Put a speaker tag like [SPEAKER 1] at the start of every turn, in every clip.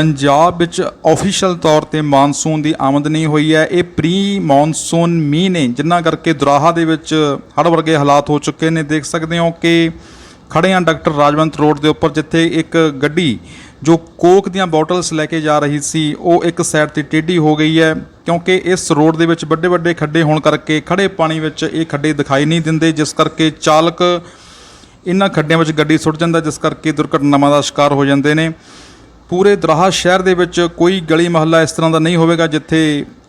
[SPEAKER 1] ਪੰਜਾਬ ਵਿੱਚ ਆਫੀਸ਼ੀਅਲ ਤੌਰ ਤੇ ਮੌਨਸੂਨ ਦੀ ਆਮਦ ਨਹੀਂ ਹੋਈ ਹੈ। ਇਹ ਪ੍ਰੀ ਮੌਨਸੂਨ ਮੀਂਹ ਨੇ ਜਿਨ੍ਹਾਂ ਕਰਕੇ ਦੁਰਾਹਾ ਦੇ ਵਿੱਚ ਹੜ੍ਹ ਵਰਗੇ ਹਾਲਾਤ ਹੋ ਚੁੱਕੇ ਨੇ। ਦੇਖ ਸਕਦੇ ਹੋ ਕਿ ਖੜੇ ਹਾਂ ਡਾਕਟਰ ਰਾਜਵੰਤ ਰੋਡ ਦੇ ਉੱਪਰ, ਜਿੱਥੇ ਇੱਕ ਗੱਡੀ ਜੋ ਕੋਕ ਦੀਆਂ ਬੋਟਲਸ ਲੈ ਕੇ ਜਾ ਰਹੀ ਸੀ, ਉਹ ਇੱਕ ਸਾਈਡ ਤੇ ਟੇਢੀ ਹੋ ਗਈ ਹੈ, ਕਿਉਂਕਿ ਇਸ ਰੋਡ ਦੇ ਵਿੱਚ ਵੱਡੇ ਵੱਡੇ ਖੱਡੇ ਹੋਣ ਕਰਕੇ ਖੜੇ ਪਾਣੀ ਵਿੱਚ ਇਹ ਖੱਡੇ ਦਿਖਾਈ ਨਹੀਂ ਦਿੰਦੇ, ਜਿਸ ਕਰਕੇ ਚਾਲਕ ਇਹਨਾਂ ਖੱਡਿਆਂ ਵਿੱਚ ਗੱਡੀ ਸੁੱਟ ਜਾਂਦਾ, ਜਿਸ ਕਰਕੇ ਦੁਰਘਟਨਾਵਾਂ ਦਾ ਸ਼ਿਕਾਰ ਹੋ ਜਾਂਦੇ ਨੇ। ਪੂਰੇ ਦਰਾਹਾ ਸ਼ਹਿਰ ਦੇ ਵਿੱਚ ਕੋਈ ਗਲੀ ਮਹੱਲਾ ਇਸ ਤਰ੍ਹਾਂ ਦਾ ਨਹੀਂ ਹੋਵੇਗਾ ਜਿੱਥੇ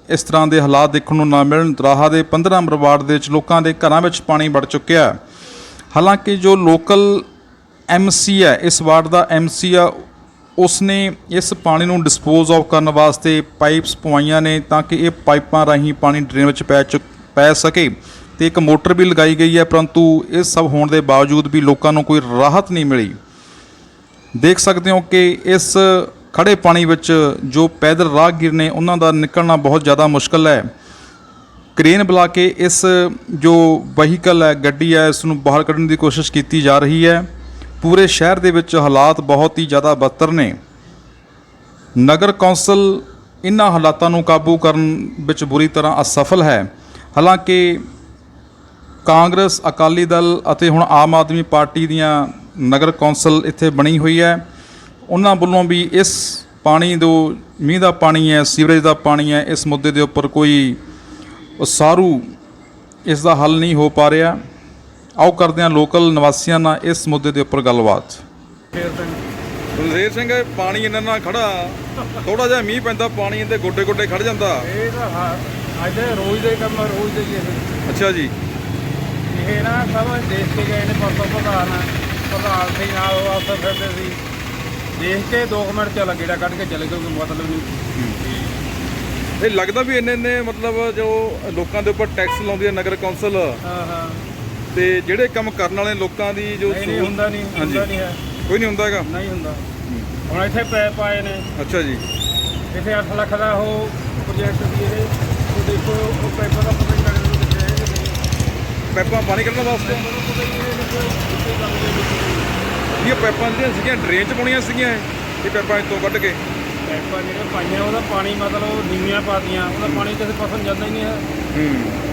[SPEAKER 1] ਇਸ ਤਰ੍ਹਾਂ ਦੇ ਹਾਲਾਤ ਦੇਖਣ ਨੂੰ ਨਾ ਮਿਲਣ। ਦਰਾਹਾ ਦੇ 15 ਨੰਬਰ ਵਾਰਡ ਦੇ ਵਿੱਚ ਲੋਕਾਂ ਦੇ ਘਰਾਂ ਵਿੱਚ ਪਾਣੀ ਵੜ ਚੁੱਕਿਆ ਹਾਲਾਂਕਿ ਜੋ ਲੋਕਲ ਐਮਸੀ ਹੈ, ਇਸ ਵਾਰਡ ਦਾ ਐਮਸੀ ਆ, ਉਸਨੇ ਇਸ ਪਾਣੀ ਨੂੰ ਡਿਸਪੋਜ਼ ਆਫ ਕਰਨ ਵਾਸਤੇ ਪਾਈਪਸ ਪਵਾਈਆਂ ਨੇ ਤਾਂ ਕਿ ਇਹ ਪਾਈਪਾਂ ਰਾਹੀਂ ਪਾਣੀ ਡਰੇਨ ਵਿੱਚ ਪੈ ਚੁੱਕ, ਪੈ ਸਕੇ ਤੇ ਇੱਕ ਮੋਟਰ ਵੀ ਲਗਾਈ ਗਈ ਹੈ, ਪਰੰਤੂ ਇਹ ਸਭ ਹੋਣ ਦੇ ਬਾਵਜੂਦ ਵੀ ਲੋਕਾਂ ਨੂੰ ਕੋਈ ਰਾਹਤ ਨਹੀਂ ਮਿਲੀ। ਦੇਖ ਸਕਦੇ ਹੋ ਕਿ ਇਸ ਖੜੇ ਪਾਣੀ ਵਿੱਚ ਜੋ ਪੈਦਲ ਰਾਹਗੀਰ ਨੇ, ਉਹਨਾਂ ਦਾ ਨਿਕਲਣਾ ਬਹੁਤ ਜ਼ਿਆਦਾ ਮੁਸ਼ਕਲ ਹੈ। ਕ੍ਰੇਨ ਬੁਲਾ ਕੇ ਇਸ ਜੋ ਵਹੀਕਲ ਹੈ, ਗੱਡੀ ਹੈ, ਇਸ ਨੂੰ ਬਾਹਰ ਕੱਢਣ ਦੀ ਕੋਸ਼ਿਸ਼ ਕੀਤੀ ਜਾ ਰਹੀ ਹੈ। ਪੂਰੇ ਸ਼ਹਿਰ ਦੇ ਵਿੱਚ ਹਾਲਾਤ ਬਹੁਤ ਹੀ ਜ਼ਿਆਦਾ ਬੱਤਰ ਨੇ। ਨਗਰ ਕੌਂਸਲ ਇਨ੍ਹਾਂ ਹਾਲਾਤਾਂ ਨੂੰ ਕਾਬੂ ਕਰਨ ਵਿੱਚ ਬੁਰੀ ਤਰ੍ਹਾਂ ਅਸਫਲ ਹੈ। ਹਾਲਾਂਕਿ ਕਾਂਗਰਸ, ਅਕਾਲੀ ਦਲ ਅਤੇ ਹੁਣ ਆਮ ਆਦਮੀ ਪਾਰਟੀ ਦੀਆਂ ਨਗਰ ਕੌਂਸਲ ਇੱਥੇ ਬਣੀ ਹੋਈ ਹੈ। ਉਹਨਾਂ ਵੱਲੋਂ ਵੀ ਇਸ ਪਾਣੀ ਦੋ ਮੀਂਹ ਦਾ ਪਾਣੀ ਹੈ ਸੀਵਰੇਜ ਦਾ ਪਾਣੀ ਹੈ ਇਸ ਮੁੱਦੇ ਦੇ ਉੱਪਰ ਕੋਈ ਉਸਾਰੂ ਇਸ ਦਾ ਹੱਲ ਨਹੀਂ ਹੋ ਪਾ ਰਿਹਾ। ਆਓ ਕਰਦੇ ਹਾਂ ਲੋਕਲ ਨਿਵਾਸੀਆਂ ਨਾਲ ਇਸ ਮੁੱਦੇ ਦੇ ਉੱਪਰ ਗੱਲਬਾਤ। ਬਲਦੇਵ ਸਿੰਘ ਪਾਣੀ ਇਹਨਾਂ ਨਾਲ ਖੜਾ ਥੋੜਾ ਜਿਹਾ ਮੀਂਹ ਪੈਂਦਾ ਪਾਣੀ ਇਹਦੇ ਗੋਡੇ ਗੋਡੇ ਖੜ ਜਾਂਦਾ।
[SPEAKER 2] ਇਹ ਤਾਂ ਹਾਂ ਅੱਜ ਦੇ ਰੋਜ਼ ਦੇ ਕੰਮ ਆ, ਰੋਜ਼ ਦੇ ਹੀ ਇਹ।
[SPEAKER 1] ਅੱਛਾ ਜੀ।
[SPEAKER 2] ਇਹ ਨਾ ਸਭ ਦੇਖ ਕੇ ਗਏ ਨੇ ਪਰਸੋਂ ਪ੍ਰਧਾਨ। ਪ੍ਰਧਾਨ ਸੀ ਨਾਲ ਉਹ ਅਫਸਰ ਫਿਰਦੇ ਸੀ। ਦੇਖ ਕੇ 2 ਮਿੰਟ ਚ ਲੱਗੇੜਾ ਕੱਢ ਕੇ ਚਲੇ ਗਏ ਕੋਈ ਮਤਲਬ ਨਹੀਂ।
[SPEAKER 1] ਇਹ ਲੱਗਦਾ ਵੀ ਇੰਨੇ ਇੰਨੇ ਮਤਲਬ ਜੋ ਲੋਕਾਂ ਦੇ ਉੱਪਰ ਟੈਕਸ ਲਾਉਂਦੀ ਹੈ ਨਗਰ ਕੌਂਸਲ।
[SPEAKER 2] ਹਾਂ ਹਾਂ।
[SPEAKER 1] ਤੇ ਜਿਹੜੇ ਕੰਮ ਕਰਨ ਵਾਲੇ ਲੋਕਾਂ ਦੀ ਜੋ
[SPEAKER 2] ਨਹੀਂ ਨਹੀਂ
[SPEAKER 1] ਸਹੂਲਤ-
[SPEAKER 2] ਹੁੰਦਾ ਨਹੀਂ
[SPEAKER 1] ਹਾਂਜੀ।
[SPEAKER 2] ਹੁੰਦਾ ਨਹੀਂ ਹੈ।
[SPEAKER 1] ਕੋਈ ਨਹੀਂ ਹੁੰਦਾ ਹੈਗਾ?
[SPEAKER 2] ਨਹੀਂ ਹੁੰਦਾ। ਹੁਣ ਇੱਥੇ ਪੈਪ ਆਏ ਨੇ।
[SPEAKER 1] ਅੱਛਾ ਜੀ।
[SPEAKER 2] ਇੱਥੇ 8 ਲੱਖ ਦਾ ਉਹ ਪ੍ਰੋਜੈਕਟ ਸੀ ਇਹ। ਉਹ ਦੇਖੋ ਉਹ ਪੈਪਾਂ ਦਾ ਪਤਾ ਨਹੀਂ ਲੱਗਦਾ ਕਿੱਥੇ ਹੈ ਕਿ ਨਹੀਂ
[SPEAKER 1] ਪੈਪਾਂ ਪਾਣੀ ਕੱਢਣ ਵਾਸਤੇ
[SPEAKER 2] ਇਹ
[SPEAKER 1] ਪੈਪਾਂ ਜਿਹੜੀਆਂ ਸੀਗੀਆਂ ਡਰੇਨ 'ਚ ਪਾਉਣੀਆਂ ਸੀਗੀਆਂ ਇਹ। ਪੈਪਾਂ ਇੱਥੋਂ ਕੱਢ ਕੇ।
[SPEAKER 2] ਪੈਪਾਂ ਜਿਹੜੇ ਪਾਈਆਂ ਉਹਦਾ ਪਾਣੀ ਮਤਲਬ ਨੀਵੀਆਂ ਪਾਤੀਆਂ। ਉਹਦਾ ਪਾਣੀ ਕਿਸੇ ਪਾਸੋਂ ਜਾਂਦਾ ਹੀ ਨਹੀਂ ਹੈ।
[SPEAKER 1] ਹੂੰ।